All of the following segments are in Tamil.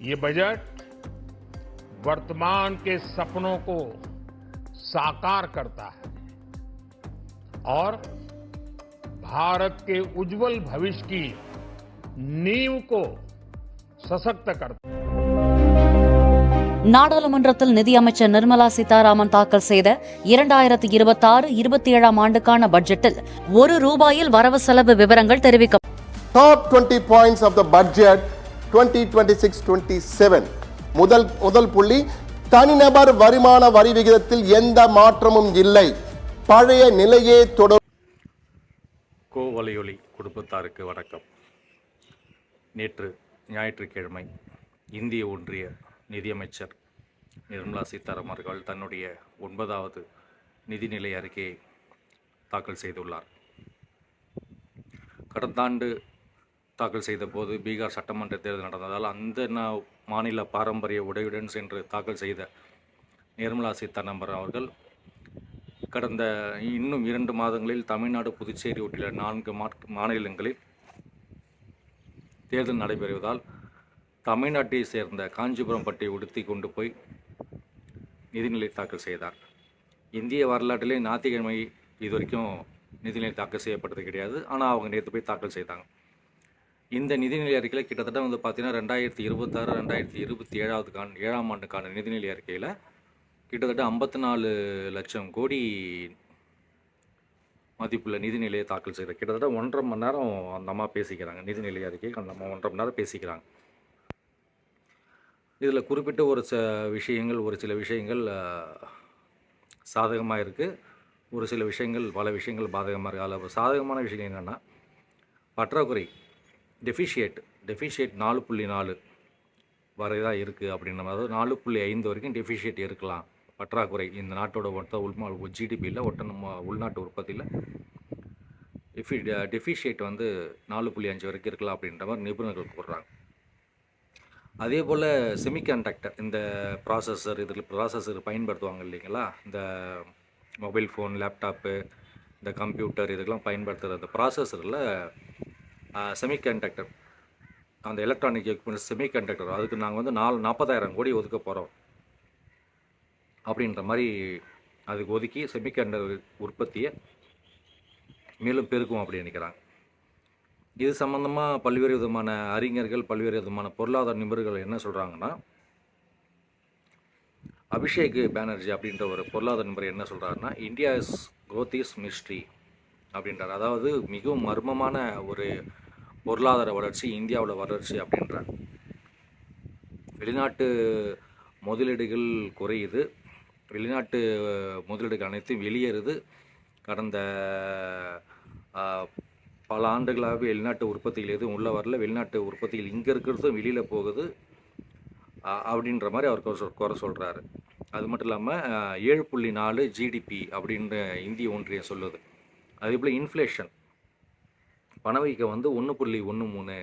ये बजट वर्तमान के सपनों को साकार करता है और भारत के उज्जवल भविष्य की नींव को सशक्त करता है நாடாளுமன்றத்தில் நிதியமைச்சர் நிர்மலா சீதாராமன் தாக்கல் செய்த இரண்டாயிரத்தி இருபத்தாறு இருபத்தி ஏழாம் ஆண்டுக்கான பட்ஜெட்டில் ஒரு ரூபாயில் வரவு செலவு விவரங்கள் தெரிவிக்க twenty twenty six twenty seven முதல் முதல் புள்ளி தனிநபர் வருமான வரி விகிதத்தில் எந்த மாற்றமும் இல்லை. பழைய நிலையே தொடர் கோவலையொலி குடும்பத்தாருக்கு வணக்கம். நேற்று ஞாயிற்றுக்கிழமை இந்திய ஒன்றிய நிதியமைச்சர் நிர்மலா சீதாராமன் அவர்கள் தன்னுடைய ஒன்பதாவது நிதிநிலை அறிக்கையை தாக்கல் செய்துள்ளார். கடந்த ஆண்டு தாக்கல் செய்த போது பீகார் சட்டமன்ற தேர்தல் நடந்ததால் அந்த மாநில பாரம்பரிய உடையுடன் சென்று தாக்கல் செய்த நிர்மலா சீதாராமன் அவர்கள் கடந்த இன்னும் இரண்டு மாதங்களில் தமிழ்நாடு புதுச்சேரி உட்பட நான்கு மாநிலங்களில் தேர்தல் நடைபெறுவதால் தமிழ்நாட்டை சேர்ந்த காஞ்சிபுரம் பட்டியை உடுத்தி கொண்டு போய் நிதிநிலை தாக்கல் செய்தார். இந்திய வரலாற்றிலே ஞாயிற்றுக்கிழமை இது வரைக்கும் நிதிநிலை தாக்கல் செய்யப்பட்டது கிடையாது. ஆனால் அவங்க நேற்று போய் தாக்கல் செய்தாங்க. இந்த நிதிநிலை அறிக்கையில் கிட்டத்தட்ட வந்து பார்த்தீங்கன்னா ரெண்டாயிரத்தி இருபத்தாறு ரெண்டாயிரத்தி இருபத்தி ஏழாவது ஏழாம் ஆண்டுக்கான நிதிநிலை அறிக்கையில் கிட்டத்தட்ட ஐம்பத்தி நாலு லட்சம் கோடி மதிப்புள்ள நிதிநிலையை தாக்கல் செய்கிறார் கிட்டத்தட்ட ஒன்றரை மணி நேரம் அந்த அம்மா பேசிக்கிறாங்க. நிதிநிலை அறிக்கை அந்த அம்மா ஒன்றரை மணி நேரம் பேசிக்கிறாங்க. இதில் குறிப்பிட்ட ஒரு ச விஷயங்கள் ஒரு சில விஷயங்கள் சாதகமாக இருக்குது ஒரு சில விஷயங்கள் பல விஷயங்கள் பாதகமாக இருக்குது அதில் சாதகமான விஷயம் என்னென்னா பற்றாக்குறை. டெஃபிஷியேட் டெஃபிஷியேட் நாலு புள்ளி நாலு வரை தான் இருக்குது அப்படின்ற மாதிரி. அதாவது நாலு புள்ளி ஐந்து வரைக்கும் டெஃபிஷியேட் இருக்கலாம். பற்றாக்குறை. இந்த நாட்டோட மொத்த உள்மா ஜிடிபியில் ஒட்ட நம்ம உள்நாட்டு உற்பத்தியில் டெஃபி டெஃபிஷியேட் வந்து நாலு புள்ளி அஞ்சு வரைக்கும் இருக்கலாம் அப்படின்ற மாதிரி நிபுணர்கள் கூறுறாங்க. அதே போல் செமிகண்டக்டர் இந்த ப்ராசஸர் இதில் ப்ராசஸர் பயன்படுத்துவாங்க இல்லைங்களா? இந்த மொபைல் ஃபோன் லேப்டாப்பு இந்த கம்ப்யூட்டர் இதுக்கெல்லாம் பயன்படுத்துகிற அந்த ப்ராசஸரில் செமிகண்டக்டர் அந்த எலக்ட்ரானிக் எக்யூப்மெண்ட் செமிகண்டக்டர் அதுக்கு நாங்கள் வந்து நாலு நாற்பதாயிரம் கோடி ஒதுக்க போகிறோம் அப்படின்ற மாதிரி அதுக்கு ஒதுக்கி செமிகண்டக்டர் உற்பத்தியை மேலும் பெருக்கும் அப்படின்னு நினைக்கிறாங்க. இது சம்மந்தமாக பல்வேறு விதமான அறிஞர்கள் பல்வேறு விதமான பொருளாதார நிபுணர்கள் என்ன சொல்கிறாங்கன்னா அபிஷேக் பானர்ஜி அப்படின்ற ஒரு பொருளாதார நிபுணர் என்ன சொல்கிறாருன்னா India is growth is mystery அப்படின்றார். அதாவது மிகவும் மர்மமான ஒரு பொருளாதார வளர்ச்சி இந்தியாவோட வளர்ச்சி அப்படின்றார். வெளிநாட்டு முதலீடுகள் குறையுது. வெளிநாட்டு முதலீடுகள் அனைத்தும் வெளியேறுது. கடந்த பல ஆண்டுகளாகவே வெளிநாட்டு உற்பத்தியில் எதுவும் உள்ளே வரல. வெளிநாட்டு உற்பத்தியில் இங்கே இருக்கிறதும் வெளியில் போகுது. அப்படின்ற மாதிரி அவர் குறை குறை சொல்கிறாரு அது மட்டும் இல்லாமல் ஏழு புள்ளி நாலு ஜிடிபி அப்படின்ற இந்திய ஒன்றியம் சொல்லுது. அதே போல் இன்ஃப்ளேஷன் பணவீக்கம் வந்து ஒன்று புள்ளி ஒன்று மூணு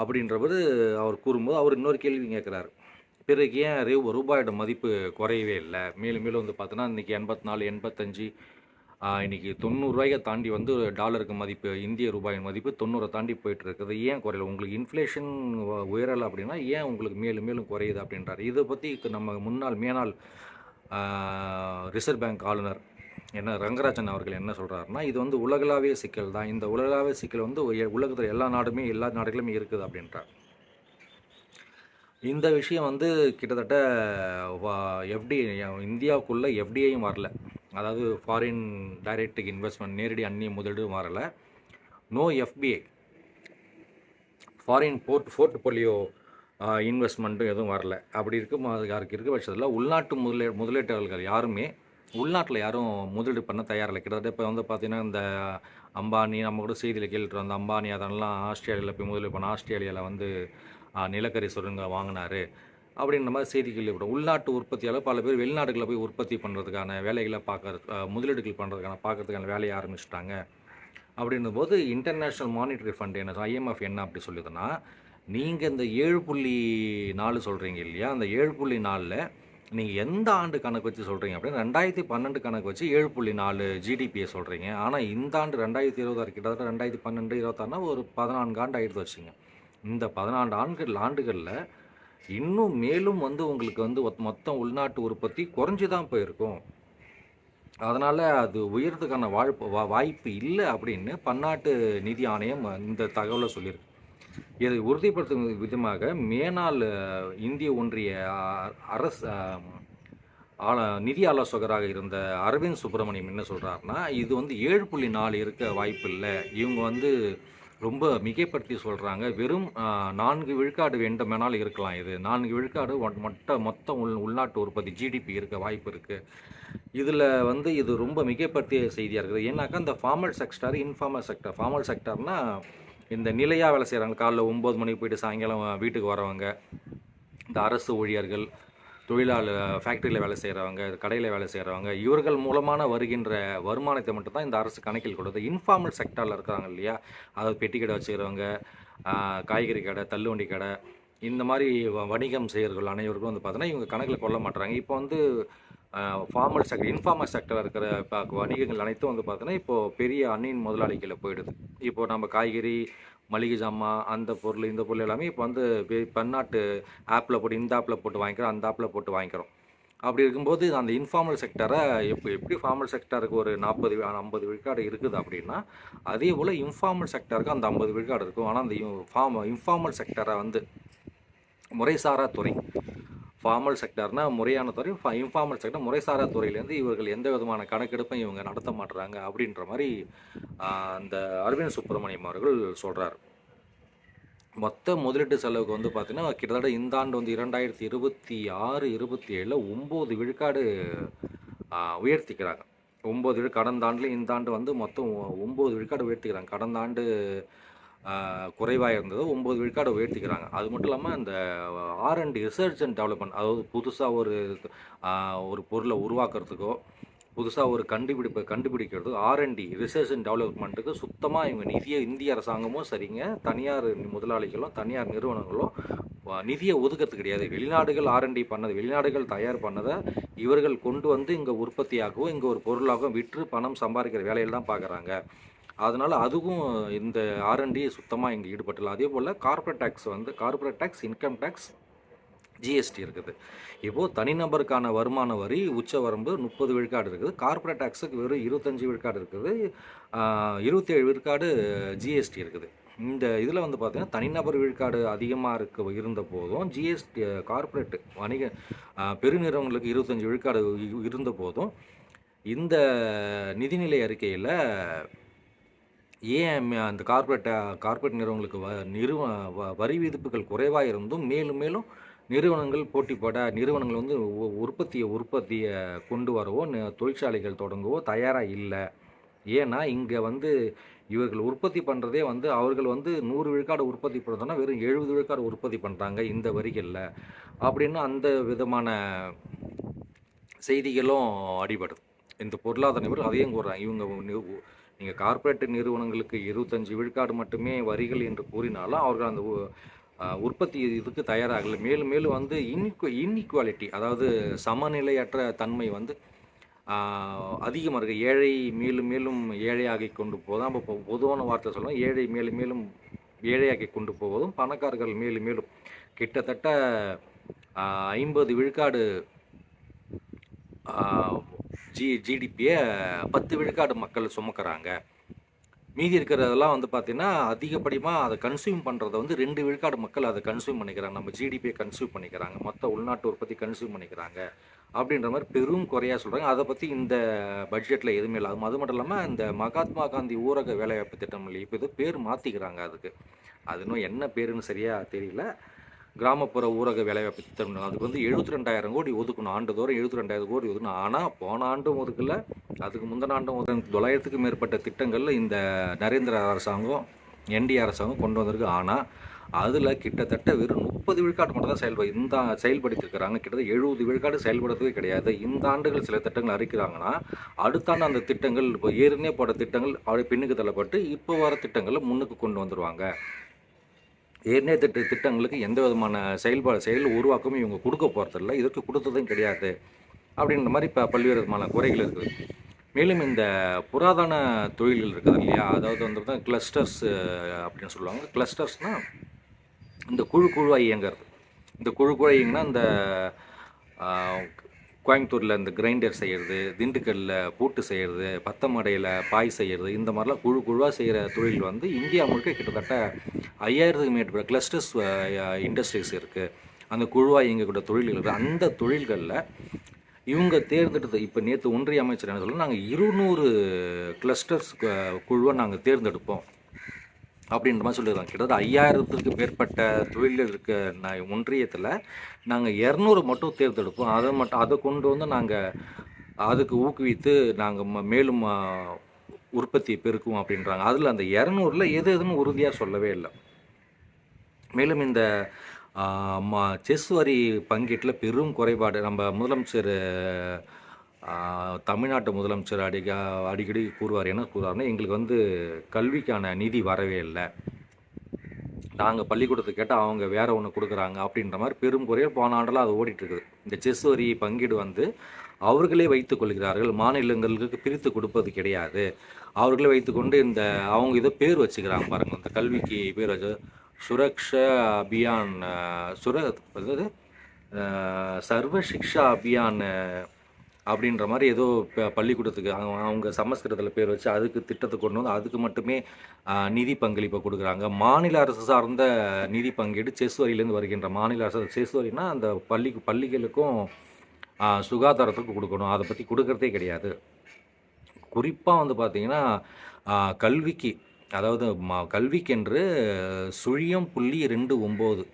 அப்படின்றபோது அவர் கூறும்போது அவர் இன்னொரு கேள்வி கேட்குறாரு. பிறகு ஏன் ரூ ரூபாயோட மதிப்பு குறையவே இல்லை? மேலும் மேலும் வந்து பார்த்தோன்னா இன்றைக்கி எண்பத்தி நாலு எண்பத்தஞ்சு இன்றைக்கி இன்னைக்கு தொண்ணூறுரூவாயை தாண்டி வந்து டாலருக்கு மதிப்பு இந்திய ரூபாயின் மதிப்பு தொண்ணூறை தாண்டி போயிட்டு இருக்குது. ஏன் குறையல? உங்களுக்கு இன்ஃப்ளேஷன் உயரலை அப்படின்னா ஏன் உங்களுக்கு மேலும் மேலும் குறையுது அப்படின்றார். இதை பற்றி நம்ம முன்னாள் மேனாள் ரிசர்வ் பேங்க் ஆளுநர் என்ன ரங்கராஜன் அவர்கள் என்ன சொல்கிறாருன்னா இது வந்து உலகளாவிய சிக்கல் தான். இந்த உலகளாவிய சிக்கல் வந்து உலகத்தில் எல்லா நாடுமே எல்லா நாடுகளுமே இருக்குது அப்படின்றார். இந்த விஷயம் வந்து கிட்டத்தட்ட எஃப்டி இந்தியாவுக்குள்ளே எஃப்டிஐயும் வரல. அதாவது ஃபாரின் டைரக்ட் இன்வெஸ்ட்மெண்ட் நேரடி அந்நிய முதலீடும் வரல. No FII foreign port portfolio இன்வெஸ்ட்மெண்ட்டும் எதுவும் வரல. அப்படி இருக்கும் யாருக்கு இருக்க பட்சத்தில் உள்நாட்டு முதலீ முதலீட்டாளர்கள் யாருமே உள்நாட்டில் யாரும் முதலீடு பண்ண தயாரில்லை கிட்டத்தட்ட இப்போ வந்து பார்த்தீங்கன்னா இந்த அம்பானி நம்ம கூட செய்தியில் கேள்விட்டு வந்த அம்பானி அதெல்லாம் ஆஸ்திரேலியாவில் போய் முதலீடு பண்ண ஆஸ்திரேலியாவில் வந்து நிலக்கரி சுரங்க வாங்கினாரு. அப்படின்ற மாதிரி செய்தி கேள்விப்படும் உள்நாட்டு உற்பத்தியாளர் பல பேர் வெளிநாடுகளில் போய் உற்பத்தி பண்ணுறதுக்கான வேலைகளை பார்க்கறது முதலீடுகள் பண்ணுறதுக்கான பார்க்கறதுக்கான வேலையை ஆரம்பிச்சிட்டாங்க. அப்படின்னும் போது இன்டர்நேஷ்னல் மானிட்டரி ஃபண்ட் என்ன ஐஎம்எஃப் என்ன அப்படி சொல்லுதுன்னா நீங்கள் இந்த ஏழு புள்ளி நாலு சொல்கிறீங்க இல்லையா? அந்த ஏழு புள்ளி நாலில் நீங்கள் எந்த ஆண்டு கணக்கு வச்சு சொல்கிறீங்க அப்படின்னு ரெண்டாயிரத்தி பன்னெண்டு கணக்கு வச்சு ஏழு புள்ளி நாலு ஜிடிபியை சொல்கிறீங்க ஆனால் இந்த ஆண்டு ரெண்டாயிரத்தி இருபதாறு கிட்டத்தட்ட ரெண்டாயிரத்தி பன்னெண்டு இருபத்தாறுனா ஒரு பதினான்கு ஆண்டு ஆயிடுத்து வச்சுங்க இந்த பதினான்கு ஆண்டுகள் ஆண்டுகளில் இன்னும் மேலும் வந்து உங்களுக்கு வந்து மொத்தம் உள்நாட்டு உற்பத்தி குறைஞ்சி தான் போயிருக்கும். அதனால் அது உயர்றதுக்கான வாழ்ப்பு வா- வாய்ப்பு இல்லை அப்படின்னு பன்னாட்டு நிதி ஆணையம் இந்த தகவலை சொல்லியிருக்கு. இதை உறுதிப்படுத்தும் விதமாக மேனாள் இந்திய ஒன்றிய அ- அரசு அஹ், நிதி ஆலோசகராக இருந்த அரவிந்த் சுப்பிரமணியம் என்ன சொல்கிறாருன்னா இது வந்து ஏழு புள்ளி நாலு இருக்க வாய்ப்பு இல்லை இவங்க வந்து ரொம்ப மிகைப்படுத்தி சொல்கிறாங்க வெறும் நான்கு விழுக்காடு வேண்டுமானாலும் இருக்கலாம் இது. நான்கு விழுக்காடு ஒட்- மொத்த மொத்த உள் உள்நாட்டு உற்பத்தி ஜிடிபி இருக்க வாய்ப்பு இருக்குது இதில் வந்து இது ரொம்ப மிகைப்படுத்திய செய்தியாக இருக்குது. ஏன்னாக்கா இந்த formal sector informal sector formal செக்டர்னால் இந்த நிலையாக வேலை செய்கிறாங்க காலைல ஒம்பது மணிக்கு போயிட்டு சாயங்காலம் வீட்டுக்கு வரவங்க இந்த அரசு ஊழியர்கள் தொழிலாளர் ஃபேக்ட்ரியில் வேலை செய்கிறவங்க கடையில் வேலை செய்கிறவங்க இவர்கள் மூலமான வருகின்ற வருமானத்தை மட்டும்தான் இந்த அரசு கணக்கில் கொடுக்குது இன்ஃபார்மல் செக்டாரில் இருக்கிறாங்க இல்லையா? அதாவது பெட்டி கடை வச்சுக்கிறவங்க காய்கறி கடை தள்ளுவண்டி கடை இந்த மாதிரி வ- வணிகம் செய்கிறவர்கள் அனைவருக்கும் வந்து பார்த்தோன்னா இவங்க கணக்கில் கொள்ள மாட்டுறாங்க இப்போ வந்து ஃபார்மல் செக்டர் இன்ஃபார்மல் செக்டரில் இருக்கிற இப்போ வணிகங்கள் அனைத்தும் வந்து பார்த்தீங்கன்னா இப்போது பெரிய அன்னியின் முதலாளிகளை போயிடுது. இப்போ நம்ம காய்கறி மளிகை ஜாமான் அந்த பொருள் இந்த பொருள் எல்லாமே இப்போ வந்து பன்னாட்டு ஆப்பில் போட்டு இந்த ஆப்பில் போட்டு வாங்கிக்கிறோம் அந்த ஆப்பில் போட்டு வாங்கிக்கிறோம். அப்படி இருக்கும்போது அந்த இன்ஃபார்மல் செக்டரை எப்போ எப்படி ஃபார்மல் செக்டருக்கு ஒரு நாற்பது ஐம்பது விழுக்காடு இருக்குது அப்படின்னா அதே போல் இன்ஃபார்மல் செக்டருக்கு அந்த ஐம்பது விழுக்காடு இருக்கும். ஆனால் அந்த ஃபார்ம் இன்ஃபார்மல் செக்டரை வந்து முறைசாரா துறை. ஃபார்மல் செக்டர்னா முறையான துறை இன்ஃபார்மல் செக்டர் முறைசாரா துறையிலேருந்து இவர்கள் எந்த விதமான கணக்கெடுப்பும் இவங்க நடத்த மாட்டுறாங்க அப்படின்ற மாதிரி ஆஹ், அந்த அரவிந்த் சுப்பிரமணியம் அவர்கள் சொல்கிறார் மொத்த முதலீட்டு செலவுக்கு வந்து பார்த்திங்கன்னா கிட்டத்தட்ட இந்த ஆண்டு வந்து இரண்டாயிரத்தி இருபத்தி ஆறு இருபத்தி ஏழில் ஒம்பது விழுக்காடு ஆஹ், உயர்த்திக்கிறாங்க. ஒம்பது விழு கடந்த ஆண்டுலேயும் இந்த ஆண்டு வந்து மொத்தம் ஒம்பது விழுக்காடு உயர்த்திக்கிறாங்க. கடந்த ஆண்டு குறைவாக இருந்தது. ஒம்பது விழுக்காடு உயர்த்திக்கிறாங்க. அது மட்டும் இல்லாமல் இந்த ஆர்என்டி ரிசர்ச் அண்ட் டெவலப்மெண்ட் அதாவது புதுசாக ஒரு ஒரு பொருளை உருவாக்குறதுக்கோ புதுசாக ஒரு கண்டுபிடிப்பை கண்டுபிடிக்கிறது ஆர்என்டி ரிசர்ச் அண்ட் டெவலப்மெண்ட்டுக்கு சுத்தமாக இவங்க நிதியை இந்திய அரசாங்கமும் சரிங்க தனியார் முதலாளிகளும் தனியார் நிறுவனங்களும் நிதியை ஒதுக்கிறது கிடையாது. வெளிநாடுகள் ஆர்என்டி பண்ணது வெளிநாடுகள் தயார் பண்ணதை இவர்கள் கொண்டு வந்து இங்கே உற்பத்தியாகவும் இங்கே ஒரு பொருளாகவும் விற்று பணம் சம்பாதிக்கிற வேலையில் தான் பார்க்குறாங்க அதனால் அதுவும் இந்த ஆர்என்டி சுத்தமாக இங்கே ஈடுபட்டல. அதே போல் கார்ப்பரேட் டேக்ஸ் வந்து corporate tax income tax GST இருக்குது. இப்போது தனிநபருக்கான வருமான வரி உச்ச வரம்பு முப்பது விழுக்காடு இருக்குது. கார்ப்பரேட் டேக்ஸுக்கு வெறும் இருபத்தஞ்சி விழுக்காடு இருக்குது. இருபத்தேழு விழுக்காடு ஜிஎஸ்டி இருக்குது. இந்த இதில் வந்து பார்த்திங்கன்னா தனிநபர் விழுக்காடு அதிகமாக இருக்க இருந்த போதும் ஜிஎஸ்டி கார்பரேட் வணிக பெருநிறுவனங்களுக்கு இருபத்தஞ்சி விழுக்காடு இருந்த போதும் இந்த நிதிநிலை அறிக்கையில் ஏன் அந்த கார்ப்பரேட் கார்ப்பரேட் நிறுவனங்களுக்கு வ நிறுவ வ- வரி விதிப்புகள் குறைவாக இருந்தும் மேலும் மேலும் நிறுவனங்கள் போட்டி போட நிறுவனங்கள் வந்து உ- உற்பத்தியை உற்பத்தியை கொண்டு வரவோ தொழிற்சாலைகள் தொடங்கவோ தயாராக இல்லை. ஏன்னா இங்கே வந்து இவர்கள் உற்பத்தி பண்ணுறதே வந்து அவர்கள் வந்து நூறு விழுக்காடு உற்பத்தி பண்ணுறதுனா வெறும் எழுபது விழுக்காடு உற்பத்தி பண்ணுறாங்க இந்த வரிகளில். அப்படின்னு அந்த விதமான செய்திகளும் அடிபடுது. இந்த பொருளாதார நிபுணர் அதையும் கூறுறாங்க. இவங்க நீங்கள் கார்ப்பரேட் நிறுவனங்களுக்கு இருபத்தஞ்சி விழுக்காடு மட்டுமே வரிகள் என்று கூறினாலும் அவர்கள் அந்த உ- உற்பத்தி இதுக்கு தயாராகலை. மேலும் மேலும் வந்து இன்இக்வ இன்இக்வாலிட்டி அதாவது சமநிலையற்ற தன்மை வந்து அதிகமாக இருக்குது ஏழை மேலும் மேலும் ஏழையாகி கொண்டு போதும் அப்போ பொதுவான வார்த்தை சொல்லலாம் ஏழை மேலும் மேலும் ஏழையாக்கி கொண்டு போவதும் பணக்காரர்கள் மேலும் மேலும் கிட்டத்தட்ட ஐம்பது விழுக்காடு ஜி ஜிடிபியை பத்து விழுக்காடு மக்கள் சுமக்கிறாங்க. மீதி இருக்கிறதெல்லாம் வந்து பார்த்திங்கன்னா அதிகப்படியமாக அதை கன்சியூம் பண்ணுறத வந்து ரெண்டு விழுக்காடு மக்கள் அதை கன்சியூம் பண்ணிக்கிறாங்க. நம்ம ஜிடிபியை கன்சியூம் பண்ணிக்கிறாங்க. மொத்த உள்நாட்டு உற்பத்தி கன்சியூம் பண்ணிக்கிறாங்க. அப்படின்ற மாதிரி பெரும் குறையாக சொல்கிறாங்க அதை பற்றி இந்த பட்ஜெட்டில் எதுவுமே இல்லை. அது அது மட்டும் இல்லாமல் இந்த மகாத்மா காந்தி ஊரக வேலைவாய்ப்பு திட்டம் இல்லை இப்போ இது பேர் மாற்றிக்கிறாங்க அதுக்கு. அது இன்னும் என்ன பேருன்னு சரியாக தெரியல. கிராமப்புற ஊரக வேலைவாய்ப்பு திட்டம் அதுக்கு வந்து எழுபத்தி ரெண்டாயிரம் கோடி ஒதுக்கணும். ஆண்டுதோறும் எழுபத்தி ரெண்டாயிரம் கோடி ஒதுக்கணும். ஆனால் போன ஆண்டும் ஒதுக்கல. அதுக்கு முந்தின ஆண்டும் ஒதுக்க தொள்ளாயிரத்துக்கும் மேற்பட்ட திட்டங்களில் இந்த நரேந்திர அரசாங்கம் என்டிஏ அரசாங்கம் கொண்டு வந்திருக்கு. ஆனால் அதில் கிட்டத்தட்ட வெறும் முப்பது விழுக்காடு மட்டும் தான் செயல்படு இந்த செயல்படுத்திருக்கிறாங்க. கிட்டத்தட்ட எழுபது விழுக்காடு செயல்படுத்தவே கிடையாது. இந்த ஆண்டுகள் சில திட்டங்கள் அறிக்கிறாங்கன்னா அடுத்த ஆண்டு அந்த திட்டங்கள் இப்போ ஏற்கனவே போட திட்டங்கள் அப்படியே பின்னுக்கு தள்ளப்பட்டு இப்போ வர திட்டங்களை முன்னுக்கு கொண்டு வந்துருவாங்க. ஏற்கனவே திட்ட திட்டங்களுக்கு எந்த விதமான செயல்பாடு செயல் உருவாக்கமும் இவங்க கொடுக்க போகிறதில்ல இதற்கு கொடுத்ததும் கிடையாது. அப்படின்ற மாதிரி இப்போ பல்வேறு விதமான குறைகள் இருக்குது. மேலும் இந்த புராதன தொழில்கள் இருக்குது இல்லையா? அதாவது வந்து தான் கிளஸ்டர்ஸ் அப்படின்னு சொல்லுவாங்க. கிளஸ்டர்ஸ்னால் இந்த குழு குழுவாக இயங்குறது. இந்த குழு குழைங்கன்னா இந்த கோயம்புத்தூரில் இந்த கிரைண்டர் செய்கிறது திண்டுக்கல்லில் பூட்டு செய்கிறது பத்தமடையில் பாய் செய்கிறது இந்த மாதிரிலாம் குழு குழுவாக செய்கிற தொழில் வந்து இந்தியா முழுக்க கிட்டத்தட்ட ஐயாயிரத்துக்கு மேற்பட்ட கிளஸ்டர்ஸ் இண்டஸ்ட்ரீஸ் இருக்குது அந்த குழுவாக இயங்கக்கூடிய தொழில்கள் இருக்குது அந்த தொழில்களில் இவங்க தேர்ந்தெடுத்த இப்போ நேற்று ஒன்றிய அமைச்சர் என்ன சொல்ல நாங்கள் இருநூறு கிளஸ்டர்ஸ் குழுவை நாங்கள் தேர்ந்தெடுப்போம். அப்படின்ற மாதிரி சொல்லிடுறாங்க கிட்டத்தட்ட ஐயாயிரத்துக்கு மேற்பட்ட தொழில்கள் இருக்க நான் ஒன்றியத்தில் நாங்கள் இரநூறு மட்டும் தேர்ந்தெடுப்போம். அதை மட்டும் அதை கொண்டு வந்து நாங்கள் அதுக்கு ஊக்குவித்து நாங்கள் மேலும் உற்பத்தியை பெருக்குவோம் அப்படின்றாங்க. அதில் அந்த இரநூறுல எது எதுன்னு உறுதியாக சொல்லவே இல்லை. மேலும் இந்த ம- செஸ் வரி பங்கீட்டில் பெரும் குறைபாடு. நம்ம முதலமைச்சர் தமிழ்நாட்டு முதலமைச்சர் அடிக்க அடிக்கடி கூறுவார். என்ன கூறுவார்னா எங்களுக்கு வந்து கல்விக்கான நிதி வரவே இல்லை. நாங்கள் பள்ளிக்கூடத்தை கேட்டால் அவங்க வேற ஒன்று கொடுக்குறாங்க அப்படின்ற மாதிரி பெரும் குறையாக போன ஆண்டெல்லாம் அது ஓடிட்டுருக்குது இந்த செஸ் வரி பங்கீடு வந்து அவர்களே வைத்துக் கொள்கிறார்கள். மாநிலங்களுக்கு பிரித்து கொடுப்பது கிடையாது. அவர்களே வைத்துக்கொண்டு இந்த அவங்க இதை பேர் வச்சுக்கிறாங்க பாருங்க. இந்த கல்விக்கு பேர் வச்சு சுரக்ஷா அபியான் சுர அதாவது சர்வ சிக்ஷா அபியான் அப்படின்ற மாதிரி ஏதோ பள்ளிக்கூடத்துக்கு அவங்க அவங்க சமஸ்கிருதத்தில் பேர் வச்சு அதுக்கு திட்டத்தை கொண்டு வந்து அதுக்கு மட்டுமே நிதி பங்களிப்பை கொடுக்குறாங்க. மாநில அரசு சார்ந்த நிதி பங்கீடு செஸ் வரியிலேருந்து வருகின்ற மாநில அரசு. செஸ் வரினா அந்த பள்ளிக்கு பள்ளிகளுக்கும் சுகாதாரத்துக்கு சுகாதாரத்துக்கும் கொடுக்கணும். அதை பற்றி கொடுக்கறதே கிடையாது. குறிப்பாக வந்து பார்த்திங்கன்னா கல்விக்கு அதாவது ம கல்விக்கென்று சுழியம் புள்ளி ரெண்டு ஒம்பது.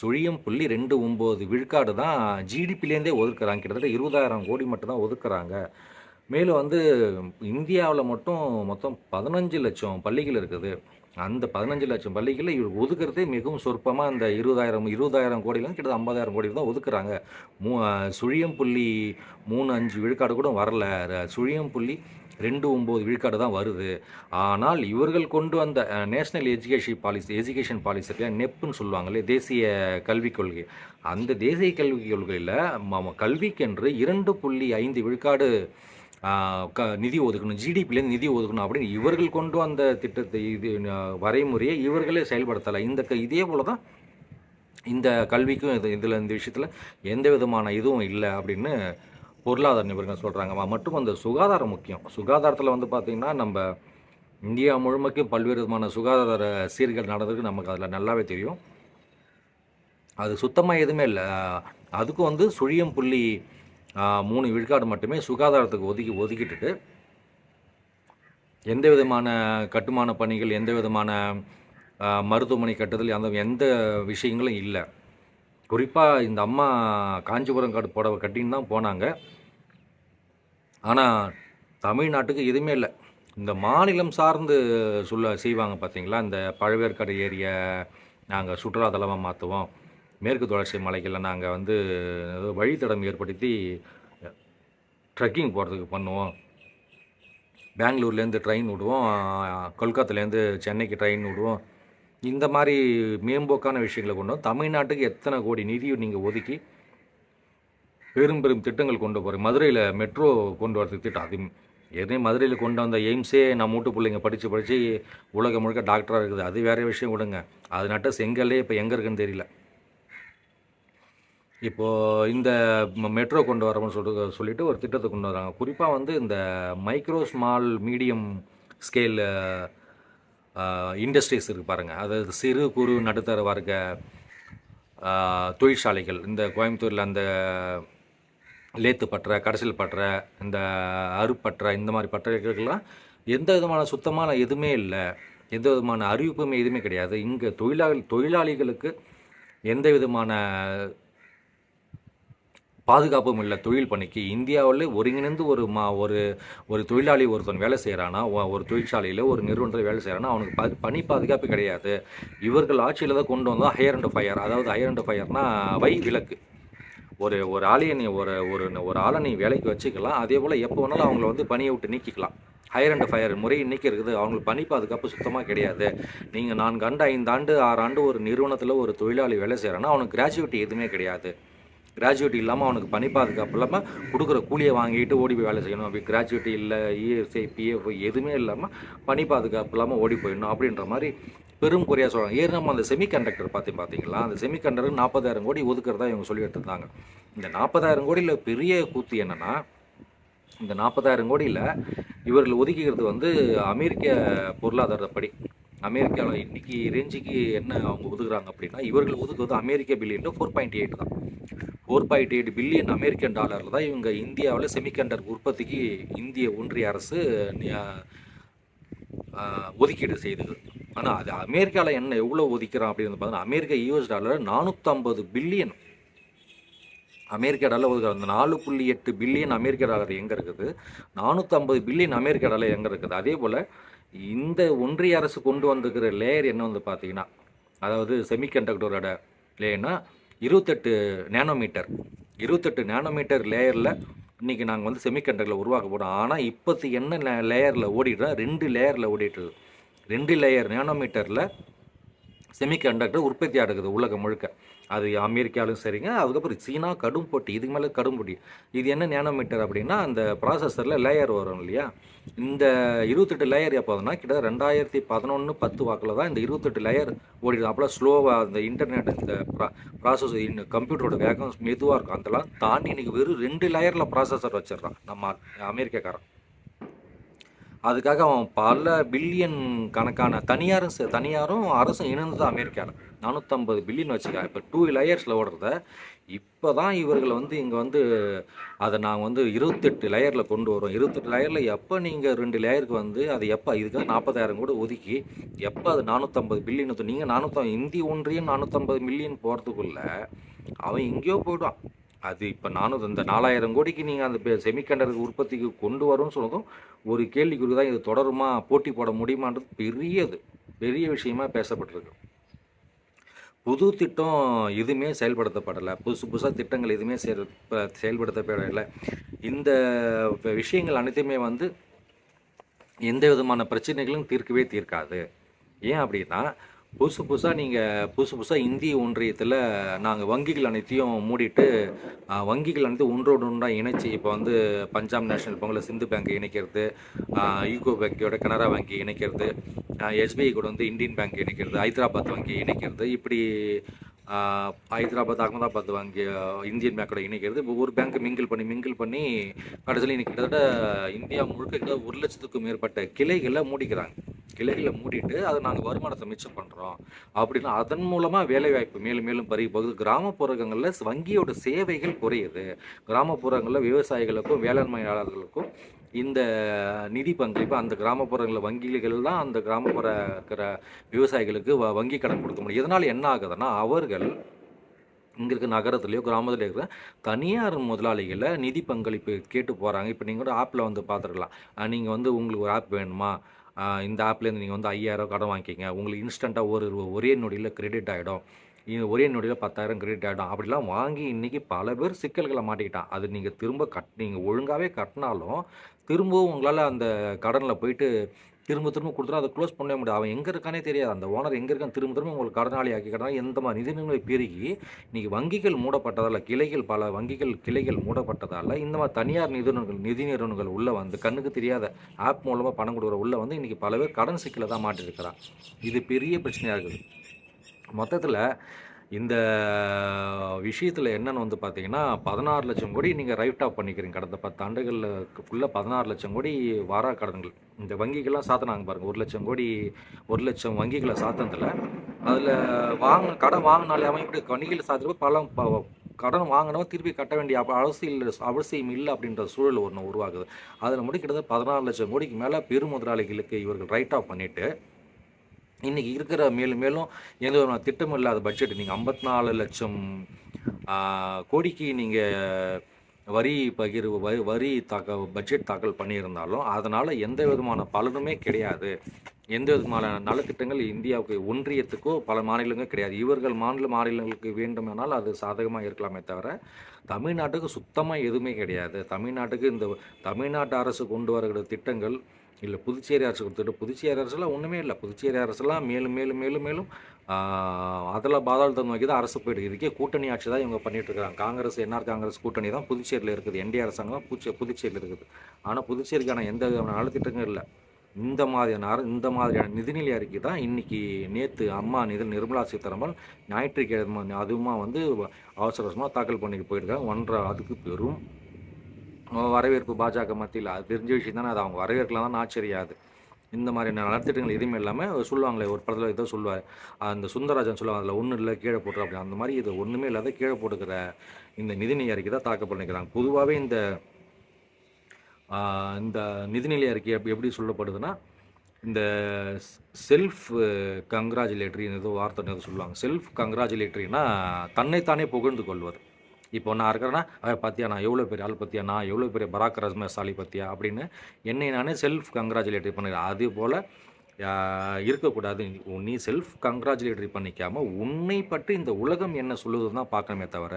சுழியம் புள்ளி ரெண்டு ஒம்பது விழுக்காடு தான் ஜிடிபிலேருந்தே ஒதுக்குறாங்க. கிட்டத்தட்ட இருபதாயிரம் கோடி மட்டும் தான் ஒதுக்குறாங்க. மேலும் வந்து இந்தியாவில் மட்டும் மொத்தம் பதினஞ்சு லட்சம் பள்ளிகள் இருக்குது. அந்த பதினஞ்சு லட்சம் பள்ளிகளில் இவர் ஒதுக்குறதே மிகவும் சொற்பமாக அந்த இருபதாயிரம் இருபதாயிரம் கோடிலாம் கிட்டத்தட்ட ஐம்பதாயிரம் கோடி தான் ஒதுக்குறாங்க. மூ சுழியம் புள்ளி மூணு அஞ்சு விழுக்காடு கூட வரல. சுழியம் புள்ளி ரெண்டு ஒம்பது விழுக்காடு தான் வருது. ஆனால் இவர்கள் கொண்டு வந்த national education policy education policy இருக்கு நெப்புன்னு சொல்லுவாங்களே தேசிய கல்விக் கொள்கை. அந்த தேசிய கல்விக் கொள்கையில் ம- கல்விக்கென்று இரண்டு புள்ளி ஐந்து விழுக்காடு க நிதி ஒதுக்கணும் ஜிடிபிலேருந்து நிதி ஒதுக்கணும் அப்படின்னு இவர்கள் கொண்டு வந்த திட்டத்தை இது வரைமுறையை இவர்களே செயல்படுத்தலை. இந்த க- இதே போல தான் இந்த கல்விக்கும் இது இதில் இந்த விஷயத்தில் எந்த விதமான இதுவும் இல்லை அப்படின்னு பொருளாதார நிபுணர்கள் சொல்கிறாங்க மட்டும் அந்த சுகாதாரம் முக்கியம். சுகாதாரத்தில் வந்து பார்த்திங்கன்னா நம்ம இந்தியா முழுமைக்கும் பல்வேறு விதமான சுகாதார சீர்கள் நடந்ததுக்கு நமக்கு அதில் நல்லாவே தெரியும். அது சுத்தமாக எதுவுமே இல்லை. அதுக்கும் வந்து சுழியம் புள்ளி மூணு விழுக்காடு மட்டுமே சுகாதாரத்துக்கு ஒதுக்கி ஒதுக்கிட்டுட்டு எந்த விதமான கட்டுமான பணிகள் எந்த விதமான மருத்துவமனை கட்டுதல் அந்த எந்த விஷயங்களும் இல்லை. குறிப்பாக இந்த அம்மா காஞ்சிபுரம் காடு புடவை கட்டின்னு தான் போனாங்க. ஆனால் தமிழ்நாட்டுக்கு எதுவுமே இல்லை. இந்த மாநிலம் சார்ந்து சொல்ல செய்வாங்க பார்த்தீங்களா இந்த பழவேற்காடு ஏரியை நாங்கள் சுற்றுலாத்தலமாக மாற்றுவோம் மேற்கு தொடர்ச்சி மலைகளில் நாங்கள் வந்து வழித்தடம் ஏற்படுத்தி ட்ரெக்கிங் போகிறதுக்கு பண்ணுவோம். பெங்களூர்லேருந்து ட்ரெயின் விடுவோம். கொல்கத்தாலேருந்து சென்னைக்கு ட்ரெயின் விடுவோம். இந்த மாதிரி மேம்போக்கான விஷயங்களை கொண்டு வந்து தமிழ்நாட்டுக்கு எத்தனை கோடி நிதியை நீங்கள் ஒதுக்கி பெரும் பெரும் திட்டங்கள் கொண்டு போகிறேன் மதுரையில் மெட்ரோ கொண்டு வரதுக்கு திட்டம். அது ஏற்கனவே மதுரையில் கொண்டு வந்த எய்ம்ஸே நம்ம மூட்டு பிள்ளைங்க படித்து படித்து உலகம் முழுக்க டாக்டராக இருக்குது. அது வேறு விஷயம் விடுங்க. அது நட்ட செங்கல்லே இப்போ எங்கே இருக்குன்னு தெரியல. இப்போது இந்த மெட்ரோ கொண்டு வரோம்னு சொல்லிட்டு சொல்லிட்டு ஒரு திட்டத்தை கொண்டு வராங்க. குறிப்பாக வந்து இந்த micro small medium scale industries இருக்கு பாருங்கள் அதாவது சிறு குறு நடுத்தர வர்க்க தொழிற்சாலைகள். இந்த கோயம்புத்தூரில் அந்த லேத்து பற்ற கடைசல் பற்ற இந்த அருப்பற்ற இந்த மாதிரி பட்டறைகளுக்கெல்லாம் எந்த விதமான சுத்தமான எதுவுமே இல்லை. எந்த விதமான அறிவிப்புமே எதுவுமே கிடையாது. இங்கே தொழிலாளி தொழிலாளிகளுக்கு எந்த விதமான பாதுகாப்பும் இல்லை தொழில் பணிக்கு. இந்தியாவில் ஒருங்கிணைந்து ஒரு மா ஒரு ஒரு தொழிலாளி ஒருத்தன் வேலை செய்கிறானா ஒரு தொழிற்சாலையில் ஒரு நிறுவனத்தில் வேலை செய்கிறானா அவனுக்கு ப பணி பாதுகாப்பு கிடையாது. இவர்கள் ஆட்சியில் தான் கொண்டு வந்தால் ஹையர் அண்ட் ஃபயர் அதாவது ஹையர் அண்ட் ஃபயர்னா வை விலக்கு. ஒரு ஒரு ஆளையை நீ ஒரு ஒரு ஒரு ஆளை நீ வேலைக்கு வச்சுக்கலாம். அதே போல் எப்போ வேணாலும் அவங்கள வந்து பணியை விட்டு நீக்கிக்கலாம். ஹையர் அண்ட் ஃபயர் முறை இன்றைக்கி இருக்குது. அவங்களுக்கு பணி பாதுகாப்பு சுத்தமாக கிடையாது. நீங்கள் நான்கு ஆண்டு ஐந்து ஆண்டு ஆறு ஆண்டு ஒரு நிறுவனத்தில் ஒரு தொழிலாளி வேலை செய்கிறான்னா அவனுக்கு கிராஜுவேட்டி எதுவுமே கிடையாது. கிராஜுவேட்டி இல்லாமல் அவனுக்கு பணி பாதுகாப்பு இல்லாமல் கொடுக்குற கூலியை வாங்கிட்டு ஓடி போய் வேலை செய்யணும். அப்படி கிராஜுவேட்டி இல்லை இஎஸ்ஐ பிஎஃப் எதுவுமே இல்லாமல் பணி பாதுகாப்பு இல்லாமல் ஓடி போயிடணும் அப்படின்ற மாதிரி பெரும் குறையாக சொல்கிறாங்க ஏன் நம்ம அந்த செமிகண்டக்டர் பார்த்து பார்த்தீங்களா? அந்த செமிகண்டக்டர் நாற்பதாயிரம் கோடி ஒதுக்குறதா இவங்க சொல்லிட்டு இருந்தாங்க இந்த நாற்பதாயிரம் கோடியில் பெரிய கூத்து என்னென்னா இந்த நாற்பதாயிரம் கோடியில் இவர்கள் ஒதுக்கிக்கிறது வந்து அமெரிக்க பொருளாதாரப்படி. அமெரிக்காவில் இன்னைக்கு ரேஞ்சுக்கு என்ன அவங்க ஒதுக்குறாங்க அப்படின்னா இவர்கள் ஒதுக்குவது அமெரிக்க பில்லியனில் ஃபோர் பாயிண்ட் எயிட் தான். Four point eight billion American டாலரில் தான் இவங்க இந்தியாவில் செமிகண்டர் உற்பத்திக்கு இந்திய ஒன்றிய அரசு ஒதுக்கீடு செய்தது. ஆனால் அது அமெரிக்காவில் என்ன எவ்வளோ ஒதுக்கிறான் அப்படின்னு பார்த்தீங்கன்னா அமெரிக்கா யூஎஸ் டாலர் நானூற்றம்பது பில்லியன் அமெரிக்கா டாலர் ஒதுக்குறாங்க அந்த நாலு புள்ளி எட்டு பில்லியன் அமெரிக்க டாலர் எங்கே இருக்குது? நானூற்றம்பது பில்லியன் அமெரிக்க டாலர் எங்கே இருக்குது? அதே போல் இந்த ஒன்றிய அரசு கொண்டு வந்திருக்கிற லேயர் என்ன வந்து பார்த்தீங்கன்னா அதாவது செமிகண்டக்டரோட லேயர்னா இருபத்தெட்டு நேனோமீட்டர் இருபத்தெட்டு நேனோமீட்டர் லேயரில் இன்றைக்கி நாங்கள் வந்து செமிகண்டக்டரில் உருவாக்க போகிறோம் ஆனால் இப்போத்து என்ன லேயரில் ஓடிடுறா ரெண்டு லேயரில் ஓடிட்டு ரெண்டு லேயர் நேனோமீட்டரில் செமிகண்டக்டர் உற்பத்தி ஆடுக்குது உலகம் முழுக்க. அது அமெரிக்காலும் சரிங்க அதுக்கப்புறம் சீனா கடும் போட்டி இதுக்கு மேலே கடும் போட்டி. இது என்ன நேனோமீட்டர் அப்படின்னா அந்த ப்ராசஸரில் லேயர் வரும் இல்லையா? இந்த இருபத்தெட்டு லேயர் எப்போதுனா கிட்ட ரெண்டாயிரத்தி பதினொன்று பத்து வாக்கில் தான் இந்த இருபத்தெட்டு லேயர் ஓடிடும் அப்போலாம் ஸ்லோவாக அந்த இன்டர்நெட் இந்த ப்ராசஸ் கம்ப்யூட்டரோட வேகம் மெதுவாக இருக்கும். அதெல்லாம் தாண்டி இன்றைக்கி வெறும் ரெண்டு லேயரில் ப்ராசஸர் வச்சிடுறான் நம்ம அமெரிக்காக்காரன். அதுக்காக அவன் பல பில்லியன் கணக்கான தனியாரும் தனியாரும் அரசும் இணைந்து தான் அமெரிக்காவில் நானூற்றம்பது பில்லியன் வச்சுக்க இப்போ டூ லேயர்ஸில் ஓடுறத. இப்போ தான் இவர்கள் வந்து இங்கே வந்து அதை நாங்கள் வந்து இருபத்தெட்டு லேயரில் கொண்டு வரோம். இருபத்தெட்டு லேயரில் எப்போ நீங்கள் ரெண்டு லேயருக்கு வந்து அது எப்போ இதுக்காக நாற்பதாயிரம் கூட ஒதுக்கி எப்போ அது நானூற்றம்பது பில்லியன் நீங்கள் நானூற்றி இந்திய ஒன்றியம் நானூற்றம்பது மில்லியன் போகிறதுக்குள்ள அவன் எங்கேயோ போயிடுவான். அது இப்போ நானூறு இந்த நாலாயிரம் கோடிக்கு நீங்கள் அந்த செமிகண்டக்டர் உற்பத்திக்கு கொண்டு வரும்னு சொன்னதும் ஒரு கேள்விக்குறி தான் இது தொடருமா? போட்டி போட முடியுமான்றது பெரியது. பெரிய விஷயமா பேசப்பட்டிருக்கு. புது திட்டம் எதுவுமே செயல்படுத்தப்படலை. புதுசு புதுசாக திட்டங்கள் எதுவுமே செயல் செயல்படுத்தப்படலை. இந்த விஷயங்கள் அனைத்துமே வந்து எந்த விதமான பிரச்சனைகளும் தீர்க்கவே தீர்க்காது. ஏன் அப்படின்னா புதுசு புதுசாக நீங்கள் புதுசு புதுசாக இந்திய ஒன்றியத்தில் நாங்கள் வங்கிகள் அனைத்தையும் மூடிட்டு வங்கிகள் அனைத்தும் ஒன்றோடு ஒன்றாக இணைச்சி இப்போ வந்து பஞ்சாப் நேஷனல் பேங்கில் சிந்து பேங்க் இணைக்கிறது யூகோ பேங்க்கோட கனரா வங்கி இணைக்கிறது எஸ்பிஐ கூட வந்து இந்தியன் பேங்க் இணைக்கிறது ஹைதராபாத் வங்கி இணைக்கிறது இப்படி ஹைதராபாத் அகமதாபாத் வங்கி இந்தியன் பேங்கோட இணைக்கிறது இப்போ ஒரு பேங்க் மிங்கிள் பண்ணி மிங்கிள் பண்ணி கடைசியில் இன்னைக்கு கிட்டத்தட்ட இந்தியா முழுக்க ஒரு லட்சத்துக்கும் மேற்பட்ட கிளைகளை மூடிக்கிறாங்க. கிளைகளை மூடிட்டு அதை நாங்கள் வருமானத்தை மிச்சம் பண்ணுறோம் அப்படின்னா அதன் மூலமாக வேலைவாய்ப்பு மேலும் மேலும் பருகி போகுது. கிராமப்புறங்களில் வங்கியோட சேவைகள் குறையுது. கிராமப்புறங்களில் விவசாயிகளுக்கும் வேளாண்மையாளர்களுக்கும் இந்த நிதி பங்களிப்பு அந்த கிராமப்புறங்களில் வங்கிகள் தான் அந்த கிராமப்புற இருக்கிற விவசாயிகளுக்கு வ- வங்கி கடன் கொடுக்க முடியும். இதனால் என்ன ஆகுதுன்னா அவர்கள் இங்கே இருக்க நகரத்துலேயோ கிராமத்துலேயோ இருக்கிற தனியார் முதலாளிகளை நிதி பங்களிப்பு கேட்டு போகிறாங்க இப்போ நீங்கள் கூட ஆப்பில் வந்து பார்த்துருக்கலாம் நீங்கள் வந்து உங்களுக்கு ஒரு ஆப் வேணுமா? இந்த ஆப்லேருந்து நீங்கள் வந்து ஐயாயிரம் கடன் வாங்கிக்கிங்க. உங்களுக்கு இன்ஸ்டண்ட்டாக ஒரு ஒரே நொடியில் கிரெடிட் ஆகிடும் ஒரே நொடியில் பத்தாயிரம் கிரெடிட் ஆகிடும் அப்படிலாம் வாங்கி இன்றைக்கி பல பேர் சிக்கல்களை மாட்டிக்கிட்டான். அது நீங்கள் திரும்ப கட் நீங்கள் ஒழுங்காகவே கட்டினாலும் திரும்பவும் உங்களால் அந்த கடனில் போயிட்டு திரும்ப திரும்ப கொடுத்துரும் அதை க்ளோஸ் பண்ணவே முடியாது. அவன் எங்கே இருக்கானே தெரியாது. அந்த ஓனர் எங்கே இருக்கான் திரும்ப திரும்ப உங்களுக்கு கடனாளி ஆக்கி கடனாளி எந்த மாதிரி நிதிநிலை பெருகி இன்றைக்கி வங்கிகள் மூடப்பட்டதால் கிளைகள் பல வங்கிகள் கிளைகள் மூடப்பட்டதால் இந்த மாதிரி தனியார் நிறுவனங்கள் நிதி நிறுவனங்கள் உள்ளே வந்து கண்ணுக்கு தெரியாத ஆப் மூலமாக பணம் கொடுக்குற உள்ளே வந்து இன்றைக்கி பல பேர் கடன் சிக்கலை தான் மாட்டிருக்கிறான். இது பெரிய பிரச்சனையாக இருக்குது. மொத்தத்தில் இந்த விஷயத்தில் என்னென்னு வந்து பார்த்தீங்கன்னா பதினாறு லட்சம் கோடி நீங்கள் ரைட் ஆஃப் பண்ணிக்கிறீங்க. கடந்த பத்து ஆண்டுகளில் ஃபுல்லாக பதினாறு லட்சம் கோடி வாரா கடன்கள். இந்த வங்கிகள்லாம் சாத்தினாங்க பாருங்கள் ஒரு லட்சம் கோடி ஒரு லட்சம் வங்கிகளை சாத்தினதில் அதில் வாங்க கடன் வாங்கினாலே அவன் இப்படி வங்கிகளை சாத்திட்டு பல கடன் வாங்கினவன் திருப்பி கட்ட வேண்டிய அவ- அவசியம் அவசியம் இல்லை அப்படின்ற சூழல் ஒன்று உருவாகுது. அதில் மட்டும் கிட்டத்தட்ட பதினாறு லட்சம் கோடிக்கு மேலே பெருமுதலாளிகளுக்கு இவர்கள் ரைட் ஆஃப் பண்ணிவிட்டு இன்றைக்கி இருக்கிற மேலும் மேலும் எந்த ஒரு திட்டமும் இல்லாத பட்ஜெட் நீங்கள் ஐம்பத்தி நாலு லட்சம் கோடிக்கு நீங்கள் வரி பகிர்வு வரி வரி தாக்க பட்ஜெட் தாக்கல் பண்ணியிருந்தாலும் அதனால் எந்த விதமான பலனுமே கிடையாது. எந்த விதமான நலத்திட்டங்கள் இந்தியாவுக்கு ஒன்றியத்துக்கோ பல மாநிலங்களும் கிடையாது. இவர்கள் மாநில மாநிலங்களுக்கு வேண்டுமானால் அது சாதகமாக இருக்கலாமே தவிர தமிழ்நாட்டுக்கு சுத்தமாக எதுவுமே கிடையாது. தமிழ்நாட்டுக்கு இந்த தமிழ்நாட்டு அரசு கொண்டு வருகிற திட்டங்கள் இல்லை புதுச்சேரி அரசு கொடுத்துட்டு புதுச்சேரி அரசுலாம் ஒன்றுமே இல்லை. புதுச்சேரி அரசுலாம் மேலும் மேலும் மேலும் மேலும் அதில் பாதாளத்தை நோக்கி தான் அரசு போயிட்டு இதுக்கே கூட்டணி ஆட்சி தான் இவங்க பண்ணிகிட்ருக்காங்க இருக்காங்க. காங்கிரஸ் என்ஆர் காங்கிரஸ் கூட்டணி தான் புதுச்சேரியில் இருக்குது. என்டி அரசாங்கம் புதுச்சே புதுச்சேரியில் இருக்குது. ஆனால் புதுச்சேரிக்கான எந்த விதமான நலத்திட்டங்களும் இல்லை. இந்த மாதிரியான இந்த மாதிரியான நிதிநிலை அறிக்கை தான் இன்றைக்கி நேற்று அம்மா நிதி நிர்மலா சீதாராமன் ஞாயிற்றுக்கிழமை அதுவுமா வந்து அவசர அவசரமாக தாக்கல் பண்ணிட்டு போயிருக்காங்க. ஒன்றரை அதுக்கு பெரும் வரவேற்பு பாஜக மத்தியில் அது தெரிஞ்ச விஷயம் தானே அது அவங்க வரவேற்கலாம் தான் ஆச்சரியாது. இந்த மாதிரியான நலத்திட்டங்கள் எதுவுமே இல்லாமல் சொல்லுவாங்களே ஒரு படத்தில் ஏதோ சொல்லுவார். அந்த சுந்தரராஜன் சொல்லுவாங்க அதில் ஒன்றும் இல்லை கீழே போட்டு அப்படி. அந்த மாதிரி இது ஒன்றுமே இல்லாத கீழே போட்டுக்கிற இந்த நிதிநிலை அறிக்கை தான் தாக்கல் பண்ணிக்கிறாங்க. பொதுவாகவே இந்த இந்த நிதிநிலை அறிக்கை எப்படி எப்படி சொல்லப்படுதுன்னா இந்த செல்ஃப் கங்க்ராச்சுலேட்டரி ஏதோ வார்த்தை ஏதோ சொல்லுவாங்க. செல்ஃப் கங்க்ராச்சுலேட்டரினா தன்னைத்தானே புகழ்ந்து கொள்வது. இப்போ நான் இருக்கிறேன்னா "அஹ், நான் எவ்வளோ பெரிய ஆள் பற்றியா நான் எவ்வளோ பெரிய பராக் ரஸ்மசாலி பத்தியா? அப்படின்னு என்னை நானே செல்ஃப் கங்க்ராச்சுலேட்டரி பண்ணுறேன் அதே போல் இருக்கக்கூடாது. நீ- செல்ஃப் கங்க்ராச்சுலேட்டரி பண்ணிக்காம உன்னை பற்றி இந்த உலகம் என்ன சொல்லுது தான் பார்க்கணுமே தவிர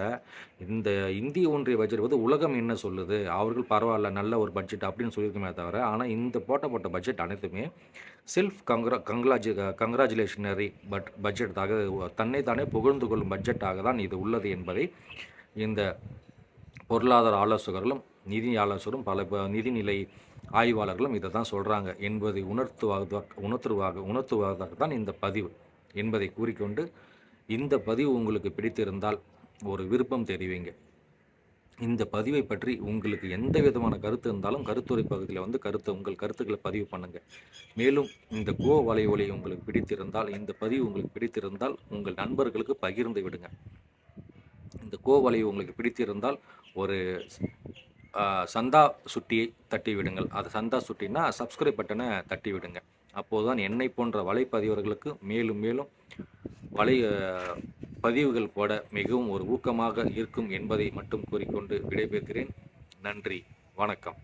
இந்த இந்திய ஒன்றிய பட்ஜெட் வந்து உலகம் என்ன சொல்லுது? அவர்கள் பரவாயில்ல நல்ல ஒரு பட்ஜெட் அப்படின்னு சொல்லியிருக்குமே தவிர ஆனால் இந்த போட்டப்பட்ட பட்ஜெட் அனைத்துமே செல்ஃப் கங்க்ரா கங்க்ராஜு கங்க்ராச்சுலேஷனரி பட் பட்ஜெட்டாக தன்னை தானே புகழ்ந்து கொள்ளும் பட்ஜெட்டாக தான் இது உள்ளது என்பதை இந்த பொருளாதார ஆலோசகர்களும் நிதி ஆலோசகரும் பல ப- நிதிநிலை ஆய்வாளர்களும் இதை தான் சொல்கிறாங்க என்பதை உணர்த்துவாக உணர்த்துவாக உணர்த்துவதாக தான் இந்த பதிவு என்பதை கூறிக்கொண்டு இந்த பதிவு உங்களுக்கு பிடித்திருந்தால் ஒரு விருப்பம் தெரிவிங்க. இந்த பதிவை பற்றி உங்களுக்கு எந்த விதமான கருத்து இருந்தாலும் கருத்துரை பகுதியில் வந்து கருத்து உங்கள் கருத்துக்களை பதிவு பண்ணுங்கள் மேலும் இந்த கோ வலை ஒலி உங்களுக்கு பிடித்திருந்தால் இந்த பதிவு உங்களுக்கு பிடித்திருந்தால் உங்கள் நண்பர்களுக்கு பகிர்ந்து விடுங்க. இந்த கோவலை உங்களுக்கு பிடித்திருந்தால் ஒரு சந்தா சுட்டியை தட்டி விடுங்கள். அது சந்தா சுட்டினா சப்ஸ்கிரைப் பட்டனை தட்டி விடுங்க. அப்போதுதான் என்னை போன்ற வலைப்பதிவர்களுக்கு மேலும் மேலும் வலை பதிவுகள் போட மிகவும் ஒரு ஊக்கமாக இருக்கும் என்பதை மட்டும் கூறிக்கொண்டு விடைபெறுகிறேன். நன்றி. வணக்கம்.